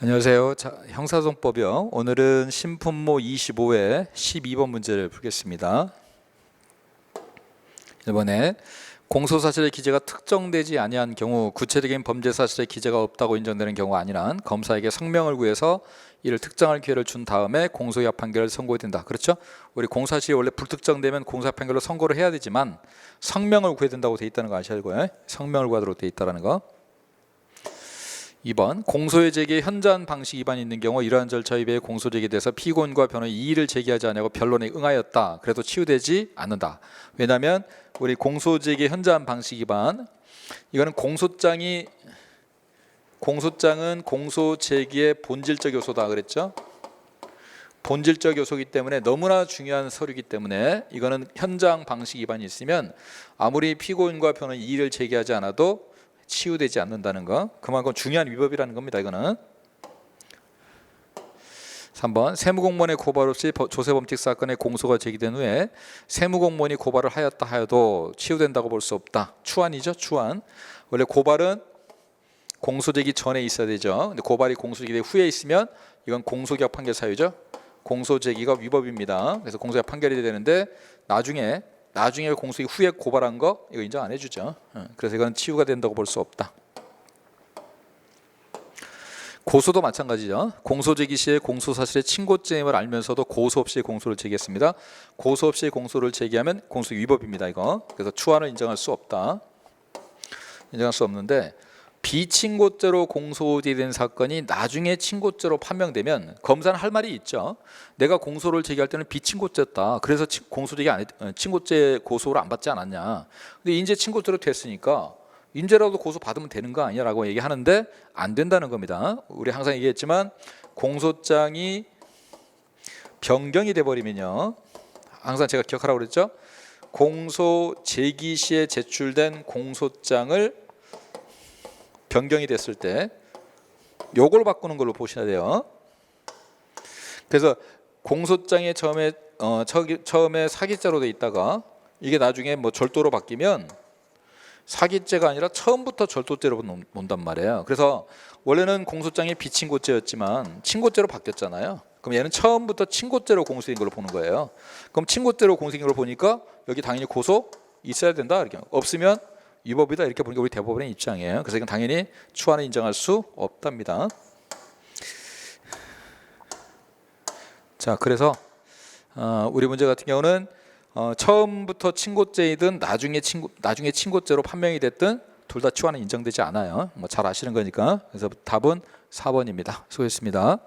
안녕하세요. 자, 형사소송법이요. 오늘은 신품모 25회 12번 문제를 풀겠습니다. 이번에 공소 사실의 기재가 특정되지 아니한 경우 구체적인 범죄 사실의 기재가 없다고 인정되는 경우가 아닌 한 검사에게 성명을 구해서 이를 특정할 기회를 준 다음에 공소유합 판결을 선고해야 된다. 그렇죠? 우리 공사실이 원래 불특정되면 공소유합 판결로 선고를 해야 되지만 성명을 구해야 된다고 돼 있다는 거 아셔야 되고요. 성명을 구하도록 돼 있다라는 거. 2번 공소의 제기에 현저한 방식 위반이 있는 경우 이러한 절차 위배의 공소 제기돼서 피고인과 변호인 이의를 제기하지 아니하고 변론에 응하였다. 그래도 치유되지 않는다. 왜냐하면 우리 공소 제기의 현저한 방식 위반 이거는 공소장이 공소장은 공소 제기의 본질적 요소다 그랬죠. 본질적 요소이기 때문에 너무나 중요한 서류이기 때문에 이거는 현장 방식 위반이 있으면 아무리 피고인과 변호인 이의를 제기하지 않아도 치유되지 않는다는 거. 그만큼 중요한 위법이라는 겁니다 이거는. 3번 세무공무원의 고발 없이 버- 조세범칙 사건의 공소가 제기된 후에 세무공무원이 고발을 하였다 하여도 치유된다고 볼 수 없다. 추안이죠 추안 원래 고발은 공소 제기 전에 있어야 되죠. 근데 고발이 공소 제기 후에 있으면 이건 공소기각 판결 사유죠. 공소 제기가 위법입니다. 그래서 공소기각 판결이 되는데 나중에 나중에 공소기 후에 고발한 거 이거 인정 안 해주죠. 어, 그래서 이건 치유가 된다고 볼 수 없다. 고소도 마찬가지죠. 공소 제기 시에 공소 사실의 친고죄임을 알면서도 고소 없이 공소를 제기했습니다. 고소 없이 공소를 제기하면 공소 위법입니다. 이거 그래서 추안을 인정할 수 없다. 인정할 수 없는데 비친고죄로 공소제된 사건이 나중에 친고죄로 판명되면 검사는 할 말이 있죠. 내가 공소를 제기할 때는 비친고죄였다. 그래서 치- 공소 제기 안 했, 어, 친고죄 고소를 안 받지 않았냐. 근데 인제 친고죄로 됐으니까 인제라도 고소 받으면 되는 거 아니야라고 얘기하는데 안 된다는 겁니다. 우리 항상 얘기했지만 공소장이 변경이 돼 버리면요. 항상 제가 기억하라고 그랬죠. 공소 제기 시에 제출된 공소장을 변경이 됐을 때 요걸 바꾸는 걸로 보셔야 돼요. 그래서 공소장에 처음에 어, 처음에 사기죄로 돼 있다가 이게 나중에 뭐 절도로 바뀌면 사기죄가 아니라 처음부터 절도죄로 논- 논단 말이에요. 그래서 원래는 공소장이 비친고죄였지만 친고죄로 바뀌었잖아요. 그럼 얘는 처음부터 친고죄로 공소된 걸로 보는 거예요. 그럼 친고죄로 공소된 걸로 보니까 여기 당연히 고소 있어야 된다 이렇게 없으면 위법이다 이렇게 보는 게 우리 대법원의 입장이에요. 그래서 이건 당연히 추안을 인정할 수 없답니다. 자, 그래서 어, 우리 문제 같은 경우는 어, 처음부터 친고죄이든 나중에 친고 나중에 친고죄로 판명이 됐든 둘다 추안은 인정되지 않아요. 뭐 잘 아시는 거니까. 그래서 답은 4번입니다. 수고했습니다.